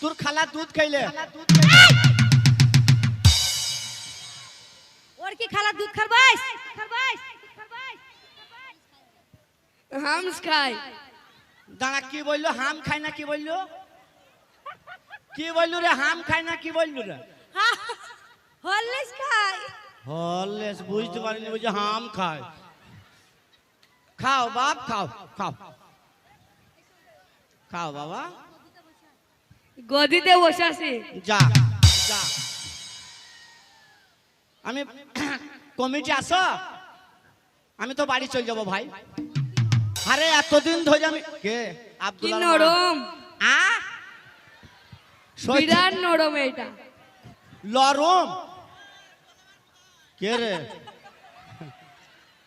তোর খালা দুধ খাইলে। ওর কি খালা দুধ খারবাইস খারবাইস হামস খাই দাঁড়া কি বলল? হাম খায় না কি বলল? কি বলল রে? হাম খায় না কি বলল রে? হরলিক্স খাই হলেস বুঝতে পারিনি বুঝে হাম খায়। খাও বাপ খাও খাও। খাও বাবা। গদিতে বসে আছি। যা যা। আমি কমিটি আস আমি তো বাড়ি চলে যাব ভাই। আরে এতদিন ধরে আমি কে? আব্দুল নরম। আ? বিরাট নরম এটা লরম কে রে?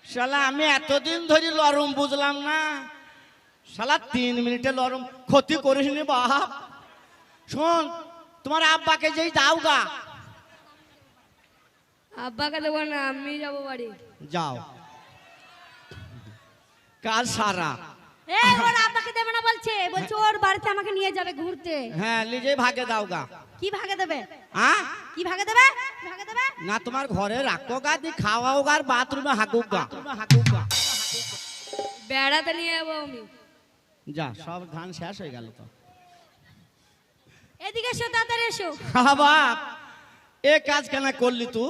শালা আমি এতদিন ধরে লরম বুঝলাম না। শালা তিন মিনিটে লরম ক্ষতি করিস নি বাপ। শোন তোমার আব্বাকে যেই দাও গা আব্বাকে দেবো না আমি যাব বাড়ি। যাও। কাল সারা। এই ওর আব্বাকে দেবে না বলছে বলছে ওর বাড়িতে আমাকে নিয়ে যাবে ঘুরতে। হ্যাঁ নিজেই ভাগে দাও গা কি ভাগে দেবে? হ্যাঁ কি ভাগে দেবে? ভাগে দেবে? না তোমার ঘরে রাখো গা দি খাওয়াও গা আর বাথরুমে গা হাঁকুক গা বেড়াতে নিয়ে যাব আমি। যা সব ধান শেষ হয়ে গেল তো। এদিকে এসো তাড়াতাড়ি এসো। বাপ এ কাজ কেন করলি তু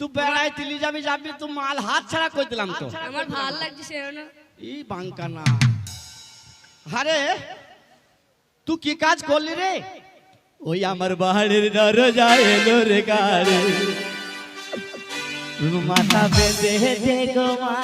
তুই বেড়াই তিলি যাবি যাবি তুই মাল হাত ছাড়া কই দিলাম তো? আমার ভালো লাগছে ই বাঙ্কা না আরে তুই কি কাজ করলি রে? ওই আমার বাহারের দরজা এলো রে গাড়ি মাথা বেঁধে দে গো মা।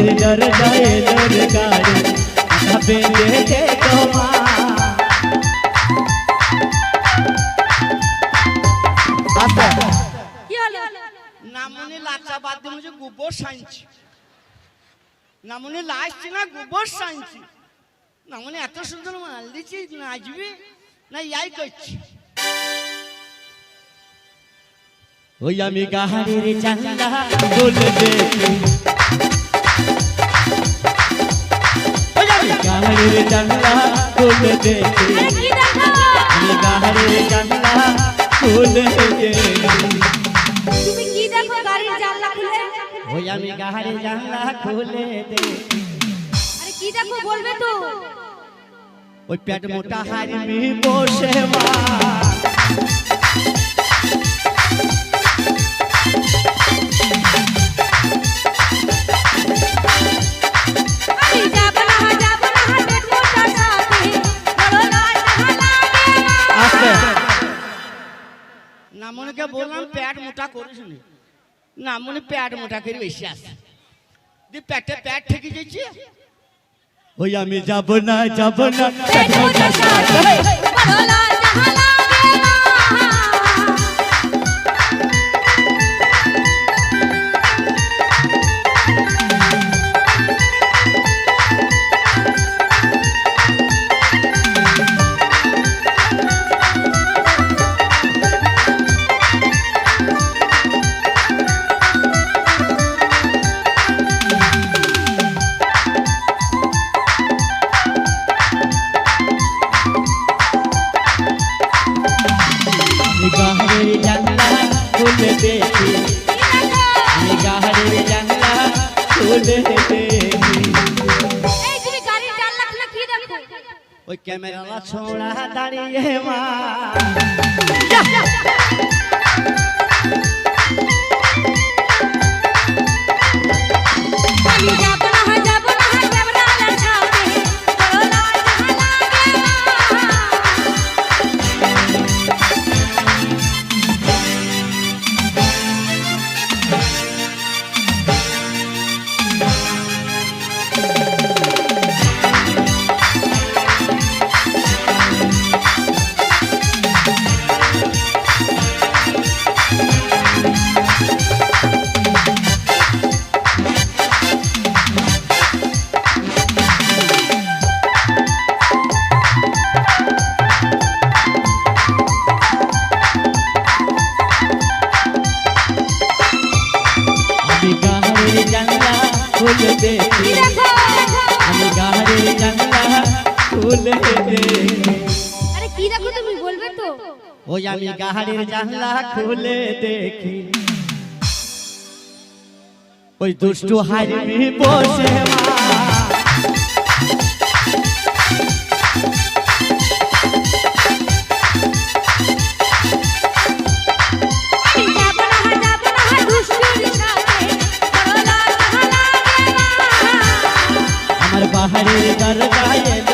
বাহারের দরজায় এলোর গাড়ি ভাবে দেখে তোমা। আচ্ছা। নামনি লাচা বাদ দিয়ে মুঝে গোবর নামনি লাইছি না গোবর নামনি এত সুন্দর মাল দিচ্ছি নাচবি না ইয়াই করছি। ওই আমি গাহারের জানলা বলে দেখি। আমি গাহারের জানলা দেখো। আমি গাহারের জানলা বলে দেখি। তুমি কি দেখো গাড়ির জানলা খুলে? ওই আমি গাহারের জানলা খুলে দেখি। আরে কি দেখো বলবে তো? ওই পেট মোটা হারিমি বসে মা। মোটা করিস না মনে প্যাট মোটা করে বেশি আসে দিয়ে প্যাটে প্যাট ঠেকে যাচ্ছে ওই আমি যাব না যাব না ওই ক্যামেরা ছোড়া দাঁড়িয়ে মা। খুলে দেখো আমি গাহারের জানলা খুলে দেখি আরে কি দেখো তুমি বলবে তো? ওই আমি গাহারের জানলা খুলে দেখি। ওই দুষ্টু হারিমি বসে মা। রে গায়ে